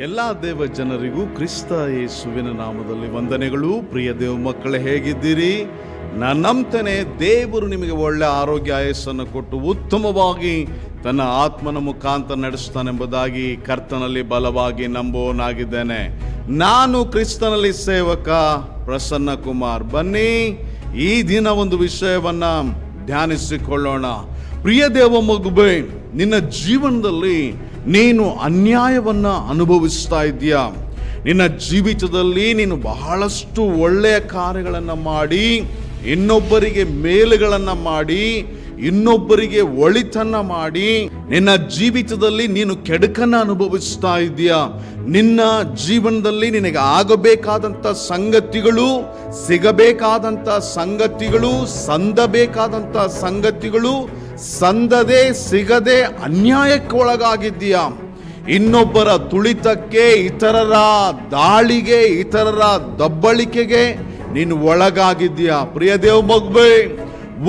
ಎಲ್ಲ ದೇವ ಜನರಿಗೂ ಕ್ರಿಸ್ತ ಯೇಸುವಿನ ನಾಮದಲ್ಲಿ ವಂದನೆಗಳು. ಪ್ರಿಯ ದೇವ ಮಕ್ಕಳೇ, ಹೇಗಿದ್ದೀರಿ? ನಾನು ನಂಬ್ತೇನೆ, ದೇವರು ನಿಮಗೆ ಒಳ್ಳೆ ಆರೋಗ್ಯ ಆಯಸ್ಸನ್ನು ಕೊಟ್ಟು ಉತ್ತಮವಾಗಿ ತನ್ನ ಆತ್ಮನ ಮುಖಾಂತರ ನಡೆಸ್ತಾನೆಂಬುದಾಗಿ ಕರ್ತನಲ್ಲಿ ಬಲವಾಗಿ ನಂಬುವನಾಗಿದ್ದೇನೆ ನಾನು ಕ್ರಿಸ್ತನಲ್ಲಿ ಸೇವಕ ಪ್ರಸನ್ನ ಕುಮಾರ್. ಬನ್ನಿ, ಈ ದಿನ ಒಂದು ವಿಷಯವನ್ನ ಧ್ಯಾನಿಸಿಕೊಳ್ಳೋಣ. ಪ್ರಿಯ ದೇವ ಮಗುಬೆ ನಿನ್ನ ಜೀವನದಲ್ಲಿ ನೀನು ಅನ್ಯಾಯವನ್ನು ಅನುಭವಿಸ್ತಾ ಇದೆಯಾ ನಿನ್ನ ಜೀವಿತದಲ್ಲಿ ನೀನು ಬಹಳಷ್ಟು ಒಳ್ಳೆಯ ಕಾರ್ಯಗಳನ್ನು ಮಾಡಿ, ಇನ್ನೊಬ್ಬರಿಗೆ ಮೇಲುಗಳನ್ನು ಮಾಡಿ, ಇನ್ನೊಬ್ಬರಿಗೆ ಒಳಿತನ್ನ ಮಾಡಿ, ನಿನ್ನ ಜೀವಿತದಲ್ಲಿ ನೀನು ಕೆಡುಕನ್ನು ಅನುಭವಿಸ್ತಾ ಇದೆಯಾ ನಿನ್ನ ಜೀವನದಲ್ಲಿ ನಿನಗೆ ಆಗಬೇಕಾದಂಥ ಸಂಗತಿಗಳು ಸಿಗಬೇಕಾದಂಥ ಸಂಗತಿಗಳು ಸಂದಬೇಕಾದಂಥ ಸಂಗತಿಗಳು ಸಂದದೆ ಸಿಗದೆ ಅನ್ಯಾಯಕ್ಕೆ ಒಳಗಾಗಿದ್ದೀಯ. ಇನ್ನೊಬ್ಬರ ತುಳಿತಕ್ಕೆ ಇತರರ ದಾಳಿಗೆ, ಇತರರ ದಬ್ಬಳಿಕೆಗೆ ನೀನು ಒಳಗಾಗಿದ್ದೀಯ. ಪ್ರಿಯ ದೇವ್ ಮಗ್ಬೆ,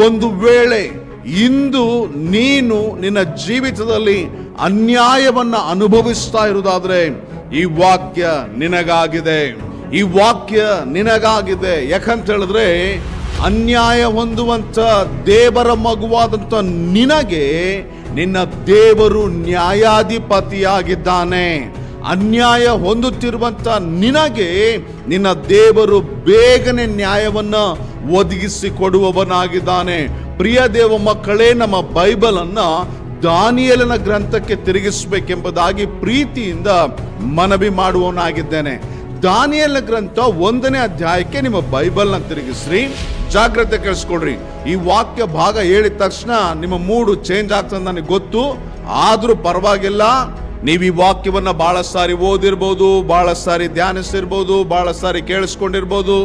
ಒಂದು ವೇಳೆ ಇಂದು ನೀನು ನಿನ್ನ ಜೀವಿತದಲ್ಲಿ ಅನ್ಯಾಯವನ್ನ ಅನುಭವಿಸ್ತಾ ಇರುವುದಾದ್ರೆ, ಈ ವಾಕ್ಯ ನಿನಗಾಗಿದೆ. ಈ ವಾಕ್ಯ ನಿನಗಾಗಿದೆ. ಯಾಕಂತ ಹೇಳಿದ್ರೆ ಅನ್ಯಾಯ ಹೊಂದುವಂಥ ದೇವರ ಮಗುವಾದಂಥ ನಿನಗೆ ನಿನ್ನ ದೇವರು ನ್ಯಾಯಾಧಿಪತಿಯಾಗಿದ್ದಾನೆ. ಅನ್ಯಾಯ ಹೊಂದುತ್ತಿರುವಂಥ ನಿನಗೆ ನಿನ್ನ ದೇವರು ಬೇಗನೆ ನ್ಯಾಯವನ್ನು ಒದಗಿಸಿ ಕೊಡುವವನಾಗಿದ್ದಾನೆ ಪ್ರಿಯ ದೇವ ಮಕ್ಕಳೇ, ನಮ್ಮ ಬೈಬಲನ್ನು ದಾನಿಯಲನ ಗ್ರಂಥಕ್ಕೆ ತಿರುಗಿಸಬೇಕೆಂಬುದಾಗಿ ಪ್ರೀತಿಯಿಂದ ಮನವಿ ಮಾಡುವವನಾಗಿದ್ದೇನೆ. ದಾನಿಯಲ ಗ್ರಂಥ ಒಂದನೇ ಅಧ್ಯಾಯಕ್ಕೆ ನಿಮ್ಮ ಬೈಬಲ್ನ ತಿರುಗಿಸ್ರಿ. ಜಾಗ್ರತೆ ಕೇಳಿಸ್ಕೊಡ್ರಿ. ಈ ವಾಕ್ಯ ಭಾಗ ಹೇಳಿದ ತಕ್ಷಣ ನಿಮ್ಮ ಮೂಡು ಚೇಂಜ್ ಆಗ್ತದೆ ನನಗೆ ಗೊತ್ತು. ಆದರೂ ಪರವಾಗಿಲ್ಲ. ನೀವು ಈ ವಾಕ್ಯವನ್ನು ಭಾಳ ಸಾರಿ ಓದಿರ್ಬೋದು, ಭಾಳ ಸಾರಿ ಧ್ಯಾನಿಸಿರ್ಬೋದು, ಭಾಳ ಸಾರಿ ಕೇಳಿಸ್ಕೊಂಡಿರ್ಬೋದು,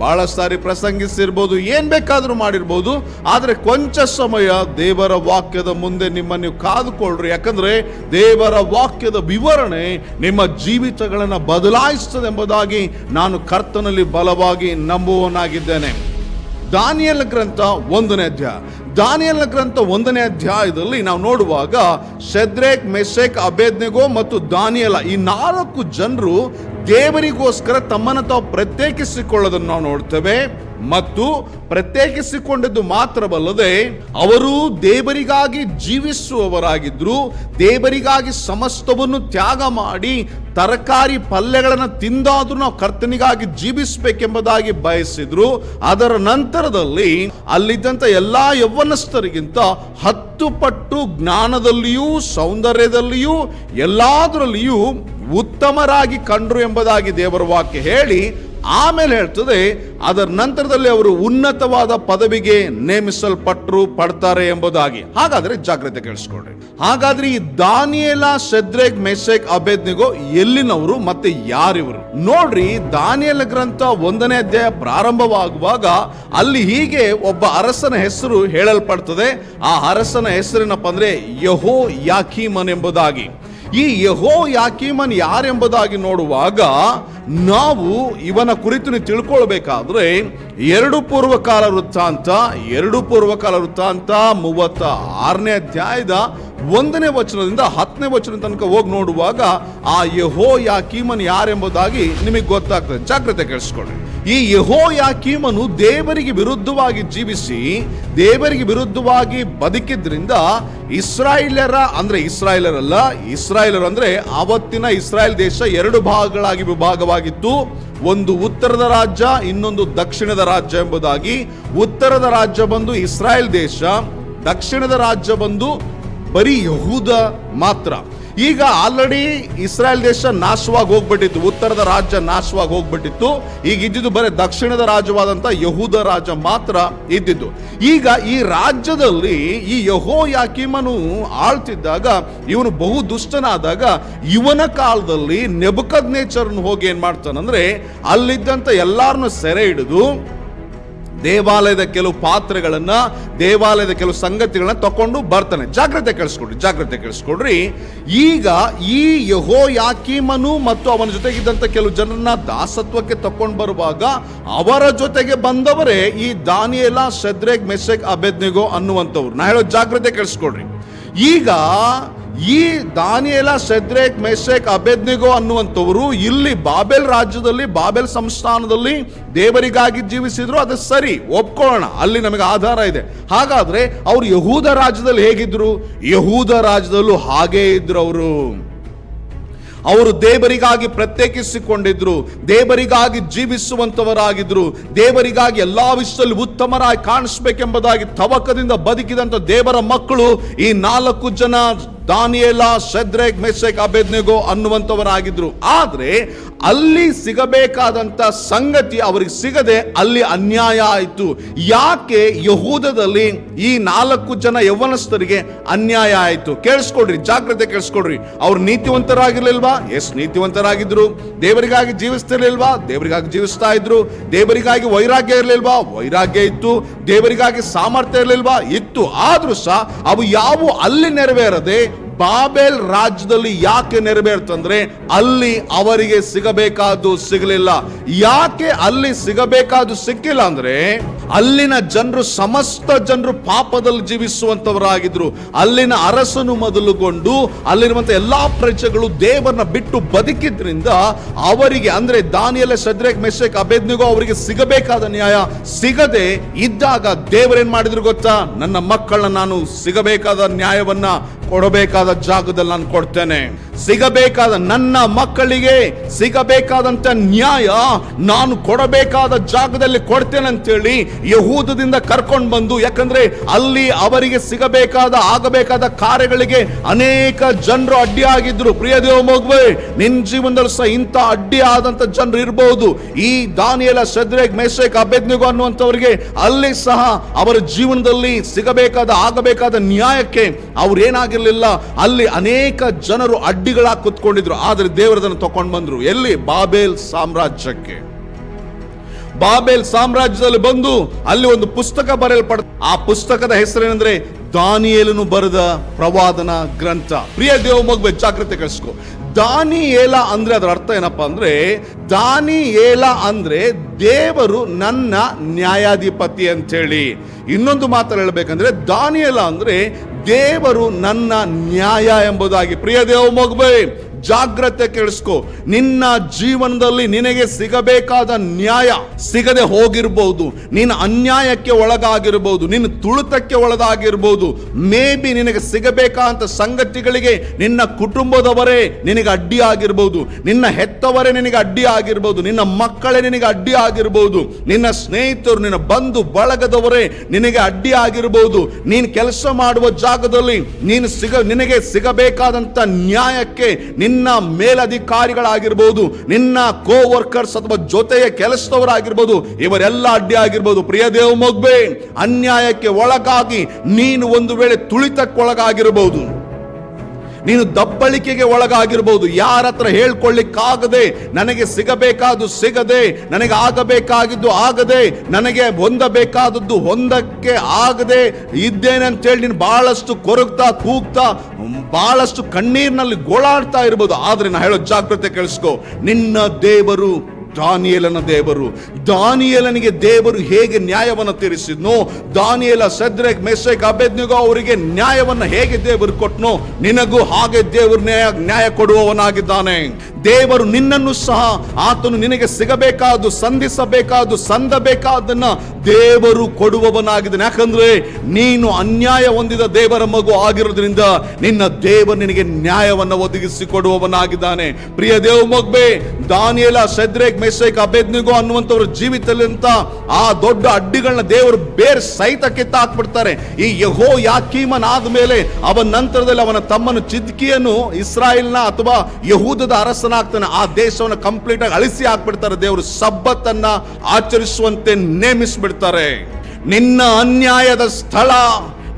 ಭಾಳ ಸಾರಿ ಪ್ರಸಂಗಿಸಿರ್ಬೋದು, ಏನು ಬೇಕಾದರೂ ಮಾಡಿರ್ಬೋದು, ಆದರೆ ಕೊಂಚ ಸಮಯ ದೇವರ ವಾಕ್ಯದ ಮುಂದೆ ನಿಮ್ಮನ್ನು ನೀವು ಕಾದುಕೊಳ್ಳ್ರಿ ಯಾಕಂದರೆ ದೇವರ ವಾಕ್ಯದ ವಿವರಣೆ ನಿಮ್ಮ ಜೀವಿತಗಳನ್ನು ಬದಲಾಯಿಸ್ತದೆ ಎಂಬುದಾಗಿ ನಾನು ಕರ್ತನಲ್ಲಿ ಬಲವಾಗಿ ನಂಬುವನಾಗಿದ್ದೇನೆ ದಾನಿಯಲ್ ಗ್ರಂಥ ಒಂದನೇ ಅಧ್ಯಾಯ. ದಾನಿಯಲ್ ಗ್ರಂಥ ಒಂದನೇ ಅಧ್ಯಾಯದಲ್ಲಿ ನಾವು ನೋಡುವಾಗ ಶೆದ್ರೇಕ್ ಮೆಸೆಕ್ ಅಬೇದ್ನೆಗೋ ಮತ್ತು ದಾನಿಯಲ ಈ ನಾಲ್ಕು ಜನರು ದೇವರಿಗೋಸ್ಕರ ತಮ್ಮನ್ನು ತಾವು ಪ್ರತ್ಯೇಕಿಸಿಕೊಳ್ಳೋದನ್ನು ನಾವು ನೋಡ್ತೇವೆ. ಮತ್ತು ಪ್ರತ್ಯೇಕಿಸಿಕೊಂಡದ್ದು ಮಾತ್ರವಲ್ಲದೆ ಅವರು ದೇವರಿಗಾಗಿ ಜೀವಿಸುವವರಾಗಿದ್ದರು, ದೇವರಿಗಾಗಿ ಸಮಸ್ತವನ್ನು ತ್ಯಾಗ ಮಾಡಿ ತರಕಾರಿ ಪಲ್ಯಗಳನ್ನು ತಿಂದಾದ್ರೂ ನಾವು ಕರ್ತನಿಗಾಗಿ ಜೀವಿಸಬೇಕೆಂಬುದಾಗಿ ಬಯಸಿದ್ರು. ಅದರ ನಂತರದಲ್ಲಿ ಅಲ್ಲಿದ್ದಂಥ ಎಲ್ಲಾ ಯೌವನಸ್ಥರಿಗಿಂತ ಹತ್ತು ಪಟ್ಟು ಜ್ಞಾನದಲ್ಲಿಯೂ ಸೌಂದರ್ಯದಲ್ಲಿಯೂ ಎಲ್ಲದರಲ್ಲಿಯೂ ಉತ್ತಮರಾಗಿ ಕಂಡ್ರು ಎಂಬುದಾಗಿ ದೇವರ ವಾಕ್ಯ ಹೇಳಿ ಆಮೇಲೆ ಹೇಳ್ತದೆ, ಅದರ ನಂತರದಲ್ಲಿ ಅವರು ಉನ್ನತವಾದ ಪದವಿಗೆ ನೇಮಿಸಲ್ಪಟ್ಟರು ಪಡ್ತಾರೆ ಎಂಬುದಾಗಿ. ಹಾಗಾದ್ರೆ ಜಾಗ್ರತೆ ಕೇಳಿಸ್ಕೊಳ್ರಿ ಹಾಗಾದ್ರೆ ಈ ದಾನಿಯೇಲ ಶೆದ್ರೇಗ್ ಮೆಸೆಕ್ ಅಬೇದ್ನಿಗೋ ಎಲ್ಲಿನವರು ಮತ್ತೆ ಯಾರಿವರು? ನೋಡ್ರಿ, ದಾನಿಯಲ ಗ್ರಂಥ ಒಂದನೇ ಅಧ್ಯಾಯ ಪ್ರಾರಂಭವಾಗುವಾಗ ಅಲ್ಲಿ ಹೀಗೆ ಒಬ್ಬ ಅರಸನ ಹೆಸರು ಹೇಳಲ್ಪಡ್ತದೆ. ಆ ಅರಸನ ಹೆಸರೇನಪ್ಪ ಅಂದ್ರೆ ಯಹೋ ಯಾಕೀಮನ್ ಎಂಬುದಾಗಿ ಈ ಯಹೋ ಯಾಕೀಮನ್ ಯಾರೆಂಬುದಾಗಿ ನೋಡುವಾಗ ನಾವು ಇವನ ಕುರಿತು ತಿಳ್ಕೊಳ್ಬೇಕಾದ್ರೆ ಎರಡು ಪೂರ್ವಕಾಲ ವೃತ್ತಾಂತ, ಎರಡು ಪೂರ್ವಕಾಲ ವೃತ್ತಾಂತ ಮೂವತ್ತ ಆರನೇ ಅಧ್ಯಾಯದ ಒಂದನೇ ವಚನದಿಂದ ಹತ್ತನೇ ವಚನ ತನಕ ಹೋಗಿ ನೋಡುವಾಗ ಆ ಯಹೋ ಯಾಕೀಮನ್ ಯಾರೆಂಬುದಾಗಿ ನಿಮಗೆ ಗೊತ್ತಾಗ್ತದೆ. ಜಾಗ್ರತೆ ಕೇಳಿಸ್ಕೊಳ್ಳಿ. ಈ ಯಹೋ ಯಾಕೀಮನು ದೇವರಿಗೆ ವಿರುದ್ಧವಾಗಿ ಜೀವಿಸಿ, ದೇವರಿಗೆ ವಿರುದ್ಧವಾಗಿ ಬದುಕಿದ್ರಿಂದ ಇಸ್ರಾಯೇಲರ ಅಂದ್ರೆ ಇಸ್ರಾಯೇಲರಲ್ಲ, ಇಸ್ರಾಯೇಲರು ಅಂದ್ರೆ ಆವತ್ತಿನ ಇಸ್ರಾಯೇಲ್ ದೇಶ ಎರಡು ಭಾಗಗಳಾಗಿ ವಿಭಾಗವಾಗಿತ್ತು. ಒಂದು ಉತ್ತರದ ರಾಜ್ಯ, ಇನ್ನೊಂದು ದಕ್ಷಿಣದ ರಾಜ್ಯ ಎಂಬುದಾಗಿ. ಉತ್ತರದ ರಾಜ್ಯ ಬಂದು ಇಸ್ರಾಯೇಲ್ ದೇಶ, ದಕ್ಷಿಣದ ರಾಜ್ಯ ಬಂದು ಬರೀ ಯಹೂದ ಮಾತ್ರ. ಈಗ ಆಲ್ರೆಡಿ ಇಸ್ರಾಯೇಲ್ ದೇಶ ನಾಶವಾಗಿ ಹೋಗ್ಬಿಟ್ಟಿತ್ತು. ಉತ್ತರದ ರಾಜ್ಯ ನಾಶವಾಗಿ ಹೋಗ್ಬಿಟ್ಟಿತ್ತು. ಈಗ ಇದ್ದಿದ್ದು ಬರೀ ದಕ್ಷಿಣದ ರಾಜ್ಯವಾದಂತ ಯಹೂದ ರಾಜ ಮಾತ್ರ ಇದ್ದಿದ್ದು. ಈಗ ಈ ರಾಜ್ಯದಲ್ಲಿ ಈ ಯಹೋ ಯಾಕಿಮನು ಆಳ್ತಿದ್ದಾಗ, ಇವನು ಬಹು ದುಷ್ಟನಾದಾಗ, ಇವನ ಕಾಲದಲ್ಲಿ ನೆಬಕದ್ ನೇಚರ್ನ ಹೋಗಿ ಏನ್ ಮಾಡ್ತಾನಂದ್ರೆ ಅಲ್ಲಿದ್ದಂಥ ಎಲ್ಲಾರನ್ನು ಸೆರೆ ಹಿಡಿದು ದೇವಾಲಯದ ಕೆಲವು ಪಾತ್ರೆಗಳನ್ನ, ದೇವಾಲಯದ ಕೆಲವು ಸಂಗತಿಗಳನ್ನ ತಕೊಂಡು ಬರ್ತಾನೆ. ಜಾಗ್ರತೆ ಕೇಳಿಸ್ಕೊಡ್ರಿ ಜಾಗ್ರತೆ ಕೇಳಿಸ್ಕೊಡ್ರಿ. ಈಗ ಈ ಯಹೋ ಯಾಕೀಮನು ಮತ್ತು ಅವನ ಜೊತೆಗಿದ್ದಂತ ಕೆಲವು ಜನರನ್ನ ದಾಸತ್ವಕ್ಕೆ ತಕೊಂಡು ಬರುವಾಗ ಅವರ ಜೊತೆಗೆ ಬಂದವರೇ ಈ ದಾನಿಯೆಲ್ಲ ಸದ್ರೆಗ್ ಮೆಸೆಗ್ ಅಬೆದ್ನಿಗೋ ಅನ್ನುವಂಥವ್ರು. ನಾ ಹೇಳೋ ಜಾಗ್ರತೆ ಕೇಳಿಸ್ಕೊಡ್ರಿ. ಈಗ ಈ ದಾನಿಯೇಲ ಸೆದ್ರೇಕ್ ಮೆಸೇಕ್ ಅಬೆದ್ನಿಗೋ ಅನ್ನುವಂಥವರು ಇಲ್ಲಿ ಬಾಬೆಲ್ ರಾಜ್ಯದಲ್ಲಿ, ಬಾಬೆಲ್ ಸಂಸ್ಥಾನದಲ್ಲಿ ದೇವರಿಗಾಗಿ ಜೀವಿಸಿದ್ರು. ಅದು ಸರಿ, ಒಪ್ಕೊಳ್ಳೋಣ, ಅಲ್ಲಿ ನಮಗೆ ಆಧಾರ ಇದೆ. ಹಾಗಾದ್ರೆ ಅವರು ಯಹೂದ ರಾಜ್ಯದಲ್ಲಿ ಹೇಗಿದ್ರು? ಯಹೂದ ರಾಜ್ಯದಲ್ಲೂ ಹಾಗೇ ಇದ್ರು ಅವರು. ಅವರು ದೇವರಿಗಾಗಿ ಪ್ರತ್ಯೇಕಿಸಿಕೊಂಡಿದ್ರು, ದೇವರಿಗಾಗಿ ಜೀವಿಸುವಂತವರಾಗಿದ್ರು ದೇವರಿಗಾಗಿ ಎಲ್ಲಾ ವಿಷಯದಲ್ಲಿ ಉತ್ತಮರಾಗಿ ಕಾಣಿಸ್ಬೇಕೆಂಬುದಾಗಿ ತವಕದಿಂದ ಬದುಕಿದಂಥ ದೇವರ ಮಕ್ಕಳು ಈ ನಾಲ್ಕು ಜನ ದಾನಿಯೇಲ, ಶೆದ್ರೇಕ್ ಮೆಸೆಕ್ ಅಬೆದ್ನೆಗೋ ಅನ್ನುವಂಥವರಾಗಿದ್ದರು ಆದರೆ ಅಲ್ಲಿ ಸಿಗಬೇಕಾದಂಥ ಸಂಗತಿ ಅವರಿಗೆ ಸಿಗದೆ ಅಲ್ಲಿ ಅನ್ಯಾಯ ಆಯಿತು. ಯಾಕೆ ಯಹೂದದಲ್ಲಿ ಈ ನಾಲ್ಕು ಜನ ಯೌವನಸ್ಥರಿಗೆ ಅನ್ಯಾಯ ಆಯಿತು? ಕೇಳಿಸ್ಕೊಡ್ರಿ, ಜಾಗ್ರತೆ ಕೇಳಿಸ್ಕೊಡ್ರಿ. ಅವ್ರು ನೀತಿವಂತರಾಗಿರ್ಲಿಲ್ವಾ? ಎಸ್, ನೀತಿವಂತರಾಗಿದ್ರು. ದೇವರಿಗಾಗಿ ಜೀವಿಸ್ತಿರ್ಲಿಲ್ವಾ? ದೇವರಿಗಾಗಿ ಜೀವಿಸ್ತಾ ಇದ್ರು. ದೇವರಿಗಾಗಿ ವೈರಾಗ್ಯ ಇರಲಿಲ್ವಾ? ವೈರಾಗ್ಯ ಇತ್ತು. ದೇವರಿಗಾಗಿ ಸಾಮರ್ಥ್ಯ ಇರಲಿಲ್ವಾ? ಇತ್ತು. ಆದರೂ ಸಹ ಅವು ಯಾವು ಅಲ್ಲಿ ನೆರವೇರದೆ ಬಾಬೆಲ್ ರಾಜ್ಯದಲ್ಲಿ ಯಾಕೆ ನೆರವೇರ್ತಂದ್ರೆ ಅಲ್ಲಿ ಅವರಿಗೆ ಸಿಗಬೇಕಾದ್ದು ಸಿಗಲಿಲ್ಲ. ಯಾಕೆ ಅಲ್ಲಿ ಸಿಗಬೇಕಾದ್ದು ಸಿಕ್ಕಿಲ್ಲ ಅಂದ್ರೆ ಅಲ್ಲಿನ ಜನರು ಸಮಸ್ತ ಜನರು ಪಾಪದಲ್ಲಿ ಜೀವಿಸುವಂತವರಾಗಿದ್ರು. ಅಲ್ಲಿನ ಅರಸನು ಮೊದಲುಗೊಂಡು ಅಲ್ಲಿರುವಂತ ಎಲ್ಲಾ ಪ್ರಜೆಗಳು ದೇವರನ್ನ ಬಿಟ್ಟು ಬದುಕಿದ್ರಿಂದ ಅವರಿಗೆ ಅಂದ್ರೆ ದಾನಿಯಲ್ಲ ಸದ್ರೇಕ್ ಮೆಸ್ಸೇಕ್ ಅಬೇದ್ನಿಗೋ ಅವರಿಗೆ ಸಿಗಬೇಕಾದ ನ್ಯಾಯ ಸಿಗದೆ ಇದ್ದಾಗ ದೇವರೇನ್ ಮಾಡಿದ್ರು ಗೊತ್ತಾ? ನನ್ನ ಮಕ್ಕಳನ್ನ ನಾನು ಸಿಗಬೇಕಾದ ನ್ಯಾಯವನ್ನ ಕೊಡಬೇಕಾದ ಜಾಗದಲ್ಲಿ ನಾನು ಕೊಡ್ತೇನೆ. ಸಿಗಬೇಕಾದ ನನ್ನ ಮಕ್ಕಳಿಗೆ ಸಿಗಬೇಕಾದಂತ ನ್ಯಾಯ ನಾನು ಕೊಡಬೇಕಾದ ಜಾಗದಲ್ಲಿ ಕೊಡ್ತೇನೆ ಅಂತೇಳಿ ಯಹೂದದಿಂದ ಕರ್ಕೊಂಡು ಬಂದು, ಯಾಕಂದ್ರೆ ಅಲ್ಲಿ ಅವರಿಗೆ ಸಿಗಬೇಕಾದ, ಆಗಬೇಕಾದ ಕಾರ್ಯಗಳಿಗೆ ಅನೇಕ ಜನರು ಅಡ್ಡಿಯಾಗಿದ್ರು. ಪ್ರಿಯ ದೇವ ಮಗುವೆ ನಿನ್ ಜೀವನದಲ್ಲಿ ಸಹ ಇಂಥ ಅಡ್ಡಿ ಆದಂತ ಜನರು ಇರಬಹುದು ಈ ದಾನಿಯಲ ಸದ್ರೇಕ್ ಮೆಸೇಕ್ ಅಭೆದ್ನಿಗೋ ಅನ್ನುವಂಥವರಿಗೆ ಅಲ್ಲಿ ಸಹ ಅವರ ಜೀವನದಲ್ಲಿ ಸಿಗಬೇಕಾದ, ಆಗಬೇಕಾದ ನ್ಯಾಯಕ್ಕೆ ಅವ್ರು ಏನಾಗಿರ್ಲಿಲ್ಲ. ಅಲ್ಲಿ ಅನೇಕ ಜನರು ಅಡ್ಡಿಗಳಾಗಿ ಕುತ್ಕೊಂಡಿದ್ರು ಆದರೆ ದೇವರದನ್ನು ತಕೊಂಡು ಬಂದರು. ಎಲ್ಲಿ? ಬಾಬೇಲ್ ಸಾಮ್ರಾಜ್ಯಕ್ಕೆ. ಬಾಬೇಲ್ ಸಾಮ್ರಾಜ್ಯದಲ್ಲಿ ಬಂದು ಅಲ್ಲಿ ಒಂದು ಪುಸ್ತಕ ಬರೆಯಲ್ಪಡ ಆ ಪುಸ್ತಕದ ಹೆಸರೇನೆಂದ್ರೆ ದಾನಿಯೇಲನು ಬರೆದ ಪ್ರವಾದನ ಗ್ರಂಥ. ಪ್ರಿಯ ದೇವ ಮಗುವೆ, ಜಾಗ್ರತೆ ಕಳಿಸ್ಕೊ. ದಾನಿಯೇಲ ಅಂದ್ರೆ ಅದರ ಅರ್ಥ ಏನಪ್ಪಾ ಅಂದ್ರೆ, ದಾನಿಯೇಲ ಅಂದ್ರೆ ದೇವರು ನನ್ನ ನ್ಯಾಯಾಧಿಪತಿ ಅಂತೇಳಿ ಇನ್ನೊಂದು ಮಾತ್ರ ಹೇಳ್ಬೇಕಂದ್ರೆ, ದಾನಿಯೇಲ ಅಂದ್ರೆ ದೇವರು ನನ್ನ ನ್ಯಾಯ ಎಂಬುದಾಗಿ. ಪ್ರಿಯ ದೇವ ಮಗುವೆ ಜಾಗ್ರತೆ ಕೇಳಿಸ್ಕೊ. ನಿನ್ನ ಜೀವನದಲ್ಲಿ ನಿನಗೆ ಸಿಗಬೇಕಾದ ನ್ಯಾಯ ಸಿಗದೆ ಹೋಗಿರ್ಬೋದು. ನಿನ್ನ ಅನ್ಯಾಯಕ್ಕೆ ಒಳಗಾಗಿರ್ಬೋದು. ನಿನ್ನ ತುಳಿತಕ್ಕೆ ಒಳಗಾಗಿರ್ಬೋದು. ಮೇ ಬಿ ನಿನಗೆ ಸಿಗಬೇಕಾದಂಥ ಸಂಗತಿಗಳಿಗೆ ನಿನ್ನ ಕುಟುಂಬದವರೇ ನಿನಗೆ ಅಡ್ಡಿ ಆಗಿರ್ಬೋದು ನಿನ್ನ ಹೆತ್ತವರೇ ನಿನಗೆ ಅಡ್ಡಿ ಆಗಿರ್ಬೋದು ನಿನ್ನ ಮಕ್ಕಳೇ ನಿನಗೆ ಅಡ್ಡಿ ಆಗಿರ್ಬೋದು ನಿನ್ನ ಸ್ನೇಹಿತರು, ನಿನ್ನ ಬಂಧು ಬಳಗದವರೇ ನಿನಗೆ ಅಡ್ಡಿ ಆಗಿರ್ಬೋದು ನೀನು ಕೆಲಸ ಮಾಡುವ ಜಾಗದಲ್ಲಿ ನೀನು ಸಿಗ, ನಿನಗೆ ಸಿಗಬೇಕಾದಂತ ನ್ಯಾಯಕ್ಕೆ ನಿನ್ನ ಮೇಲಧಿಕಾರಿಗಳಾಗಿರ್ಬೋದು, ನಿನ್ನ ಕೋ ವರ್ಕರ್ಸ್ ಅಥವಾ ಜೊತೆಯ ಕೆಲಸದವರಾಗಿರ್ಬೋದು, ಇವರೆಲ್ಲ ಅಡ್ಡಿ ಆಗಿರ್ಬೋದು. ಪ್ರಿಯ ದೇವ ಮಗ್ಬೆ, ಅನ್ಯಾಯಕ್ಕೆ ಒಳಗಾಗಿ ನೀನು ಒಂದು ವೇಳೆ ತುಳಿತಕ್ಕೊಳಗಾಗಿರ್ಬೋದು. ನೀನು ದಬ್ಬಳಿಕೆಗೆ ಒಳಗಾಗಿರ್ಬೋದು. ಯಾರ ಹತ್ರ ಹೇಳ್ಕೊಳ್ಳಿಕ್ಕಾಗದೆ, ನನಗೆ ಸಿಗಬೇಕಾದ್ದು ಸಿಗದೆ, ನನಗೆ ಆಗಬೇಕಾಗಿದ್ದು ಆಗದೆ, ನನಗೆ ಹೊಂದಬೇಕಾದದ್ದು ಹೊಂದಕ್ಕೆ ಆಗದೆ ಇದ್ದೇನೆ ಅಂತೇಳಿ ನೀನು ಬಹಳಷ್ಟು ಕೊರಗ್ತಾ, ಕೂಗ್ತಾ ಬಹಳಷ್ಟು ಕಣ್ಣೀರಿನಲ್ಲಿ ಗೋಳಾಡ್ತಾ ಇರ್ಬೋದು. ಆದರೆ ನಾ ಹೇಳೋ ಜಾಗ್ರತೆ ಕೇಳಿಸ್ಕೊ. ನಿನ್ನ ದೇವರು ದಾನಿಯೇಲನ ದೇವರು. ದಾನಿಯಲನಿಗೆ ದೇವರು ಹೇಗೆ ನ್ಯಾಯವನ್ನು ತೀರಿಸಿದ್ನೋ, ದಾನಿಯಲ ಸದ್ರೆಗ್ ಮೆಸ್ಸೆಗ್ ಅಬೆದ್ನಿಗೋ ಅವರಿಗೆ ನ್ಯಾಯವನ್ನು ಹೇಗೆ ದೇವರು ಕೊಟ್ನೋ, ನಿನಗೂ ಹಾಗೆ ದೇವರು ನ್ಯಾಯ ನ್ಯಾಯ ಕೊಡುವವನಾಗಿದ್ದಾನೆ. ದೇವರು ನಿನ್ನನ್ನು ಸಹ, ಆತನು ನಿನಗೆ ಸಿಗಬೇಕಾದ್ದು, ಸಂಧಿಸಬೇಕಾದ್ದು, ಸಂದಬೇಕಾದನ್ನ ದೇವರು ಕೊಡುವವನಾಗಿದ್ದಾನೆ. ಯಾಕಂದ್ರೆ ನೀನು ಅನ್ಯಾಯ ಹೊಂದಿದ ದೇವರ ಮಗು ಆಗಿರೋದ್ರಿಂದ ನಿನ್ನ ದೇವರು ನಿನಗೆ ನ್ಯಾಯವನ್ನು ಒದಗಿಸಿ ಕೊಡುವವನಾಗಿದ್ದಾನೆ ಪ್ರಿಯ ದೇವ ಮಗ್ಬೆ ದಾನಿಯಲ, ಸೆದ್ರೇಕ್ ಮೆಸೇಕ್ ಅಬೇದ್ನಿಗೋ ಅನ್ನುವಂಥವ್ರ ಜೀವಿತಲ್ಲಿಂತ ಆ ದೊಡ್ಡ ಅಡ್ಡಿಗಳನ್ನ ದೇವರು ಬೇರ್ ಸಹಿತ ಕಿತ್ತಾಕ್ಬಿಡ್ತಾರೆ. ಈ ಯಹೋ ಯಾಕೀಮನ್ ಆದ್ಮೇಲೆ ಅವನ ನಂತರದಲ್ಲಿ ಅವನ ತಮ್ಮನ ಚಿದ್ಕಿಯನ್ನು ಇಸ್ರಾಯೇಲ್ನ ಅಥವಾ ಯಹೂದದ ಅರಸನಾಗ್ತಾನೆ. ಆ ದೇಶವನ್ನು ಕಂಪ್ಲೀಟ್ ಆಗಿ ಅಳಿಸಿ ಹಾಕ್ಬಿಡ್ತಾರೆ. ದೇವರು ಸಬ್ಬತ್ತನ್ನ ಆಚರಿಸುವಂತೆ ನೇಮಿಸ್ಬಿಡ್ತಾರೆ. ನಿನ್ನ ಅನ್ಯಾಯದ ಸ್ಥಳ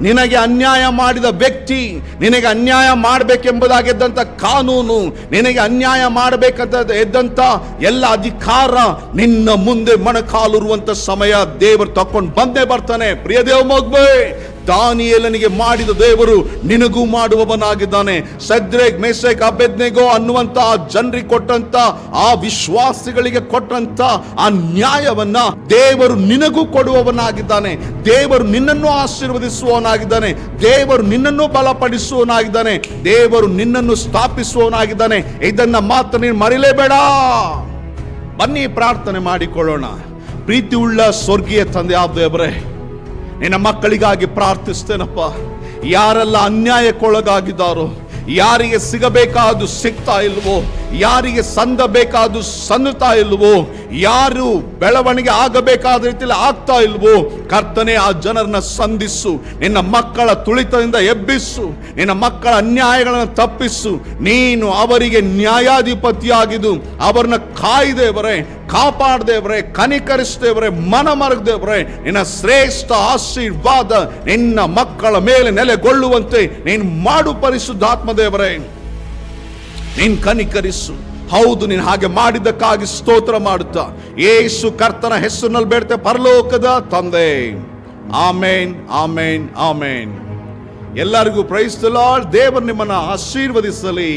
ನಿನಗೆ ಅನ್ಯಾಯ ಮಾಡಿದ ವ್ಯಕ್ತಿ ನಿನಗೆ ಅನ್ಯಾಯ ಮಾಡಬೇಕೆಂಬುದಾಗಿದ್ದಂಥ ಕಾನೂನು ನಿನಗೆ ಅನ್ಯಾಯ ಮಾಡಬೇಕಂತ ಎದ್ದಂಥ ಎಲ್ಲ ಅಧಿಕಾರ ನಿನ್ನ ಮುಂದೆ ಮೊಣಕಾಲುರುವಂಥ ಸಮಯ ದೇವರು ತಕೊಂಡು ಬಂದೇ ಬರ್ತಾನೆ. ಪ್ರಿಯ ದೇವ ಮಗ್ಬೆ ದಾನಿಯೇಲನಿಗೆ ಮಾಡಿದ ದೇವರು ನಿನಗೂ ಮಾಡುವವನಾಗಿದ್ದಾನೆ. ಸದ್ರೇಗ್ ಮೆಸೆಕ್ ಅಬೆದ್ನೆಗೋ ಅನ್ನುವಂತ ಜನರಿಗೆ ಕೊಟ್ಟಂತ, ಆ ವಿಶ್ವಾಸಿಗಳಿಗೆ ಕೊಟ್ಟಂತ ಆ ನ್ಯಾಯವನ್ನ ದೇವರು ನಿನಗೂ ಕೊಡುವವನಾಗಿದ್ದಾನೆ. ದೇವರು ನಿನ್ನನ್ನು ಆಶೀರ್ವದಿಸುವವನಾಗಿದ್ದಾನೆ. ದೇವರು ನಿನ್ನನ್ನು ಬಲಪಡಿಸುವವನಾಗಿದ್ದಾನೆ. ದೇವರು ನಿನ್ನನ್ನು ಸ್ಥಾಪಿಸುವವನಾಗಿದ್ದಾನೆ. ಇದನ್ನ ಮಾತ್ರ ನೀನು ಮರಿಲೇಬೇಡ. ಬನ್ನಿ ಪ್ರಾರ್ಥನೆ ಮಾಡಿಕೊಳ್ಳೋಣ. ಪ್ರೀತಿ ಉಳ್ಳ ಸ್ವರ್ಗೀಯ ತಂದೆ ದೇವರೇ ನಿನ್ನ ಮಕ್ಕಳಿಗಾಗಿ ಪ್ರಾರ್ಥಿಸ್ತೇನಪ್ಪ. ಯಾರೆಲ್ಲ ಅನ್ಯಾಯಕ್ಕೊಳಗಾಗಿದ್ದಾರೋ, ಯಾರಿಗೆ ಸಿಗಬೇಕಾದು ಸಿಗ್ತಾ ಇಲ್ವೋ ಯಾರಿಗೆ ಸಂದ ಬೇಕಾದು ಸಂದುತ್ತಾ ಇಲ್ವೋ ಯಾರು ಬೆಳವಣಿಗೆ ಆಗಬೇಕಾದ ರೀತಿಯಲ್ಲಿ ಆಗ್ತಾ ಇಲ್ವೋ ಕರ್ತನೆ ಆ ಜನರನ್ನ ಸಂಧಿಸು, ನಿನ್ನ ಮಕ್ಕಳ ತುಳಿತದಿಂದ ಎಬ್ಬಿಸು, ನಿನ್ನ ಮಕ್ಕಳ ಅನ್ಯಾಯಗಳನ್ನು ತಪ್ಪಿಸು, ನೀನು ಅವರಿಗೆ ನ್ಯಾಯಾಧಿಪತಿಯಾಗಿದ್ದು, ಅವರನ್ನ ಕಾಯ್ದೇವರೇ ಕಾಪಾಡ್ದೇವ್ರೆ, ಕನಿಕರಿಸದೇವ್ರೆ ಮನ ಮರಗದೇವ್ರೆ ನಿನ್ನ ಶ್ರೇಷ್ಠ ಆಶೀರ್ವಾದ ನಿನ್ನ ಮಕ್ಕಳ ಮೇಲೆ ನೆಲೆಗೊಳ್ಳುವಂತೆ ನೀನು ಮಾಡು ಪರಿಶುದ್ಧಾತ್ಮ ದೇವರೇ ನೀನು ಕನಿಕರಿಸು. ಹೌದು, ನೀನು ಹಾಗೆ ಮಾಡಿದ್ದಕ್ಕಾಗಿ ಸ್ತೋತ್ರ ಮಾಡುತ್ತಾ. ಏಸು ಕರ್ತನ ಹೆಸರಿನಲ್ಲಿ ಬೇಡ್ತೆ ಪರಲೋಕದ ತಂದೆ. ಆಮೇನ್ ಆಮೇನ್ ಆಮೇನ್. ಎಲ್ಲರಿಗೂ ಪ್ರೈಸ್ತಲಾಳ್ ದೇವರು ನಿಮ್ಮನ್ನ ಆಶೀರ್ವದಿಸಲಿ.